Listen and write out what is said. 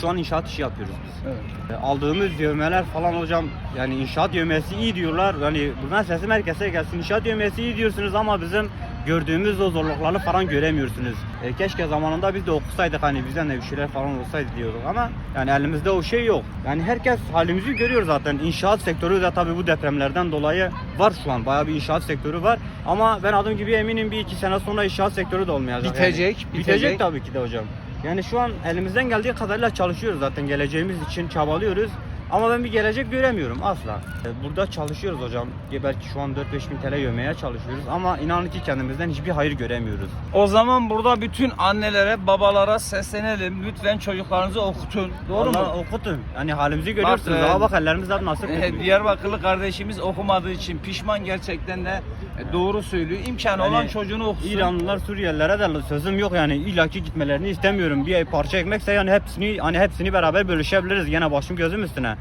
şu an inşaat işi yapıyoruz biz. Evet. E, Aldığımız yövmeler falan hocam yani inşaat yövmesi iyi diyorlar. Yani buradan sesim herkese gelsin. İnşaat yövmesi iyi diyorsunuz ama bizim gördüğümüz o zorlukları falan göremiyorsunuz. E, keşke zamanında biz de okusaydık hani bizden de bir şeyler falan olsaydı diyorduk ama yani elimizde o şey yok. Yani herkes halimizi görüyor zaten. İnşaat sektörü de tabii bu depremlerden dolayı var şu an. Bayağı bir inşaat sektörü var. Ama ben adım gibi eminim bir iki sene sonra inşaat sektörü de olmayacak. yani. Bitecek, Bitecek, bitecek. tabii ki de hocam. Yani şu an elimizden geldiği kadarıyla çalışıyoruz zaten. Geleceğimiz için çabalıyoruz. Ama ben bir gelecek göremiyorum asla. E, Burada çalışıyoruz hocam. Ya Belki şu an 4-5 bin TL yövmeye çalışıyoruz ama inanın ki kendimizden hiçbir hayır göremiyoruz. O zaman burada bütün annelere, babalara seslenelim. Lütfen çocuklarınızı okutun. Doğru Vallahi mu? okutun. Yani halimizi görüyorsunuz. e, Ama bak ellerimiz hep nasıl kokuyor. Diyarbakırlı kardeşimiz okumadığı için pişman gerçekten de e, doğru söylüyor. İmkanı Yani olan çocuğunu okusun. İranlılar Suriyelilere de sözüm yok yani illaki gitmelerini istemiyorum. Bir parça ekmekse yani hepsini hani hepsini beraber bölüşebiliriz. Yine başım gözüm üstüne.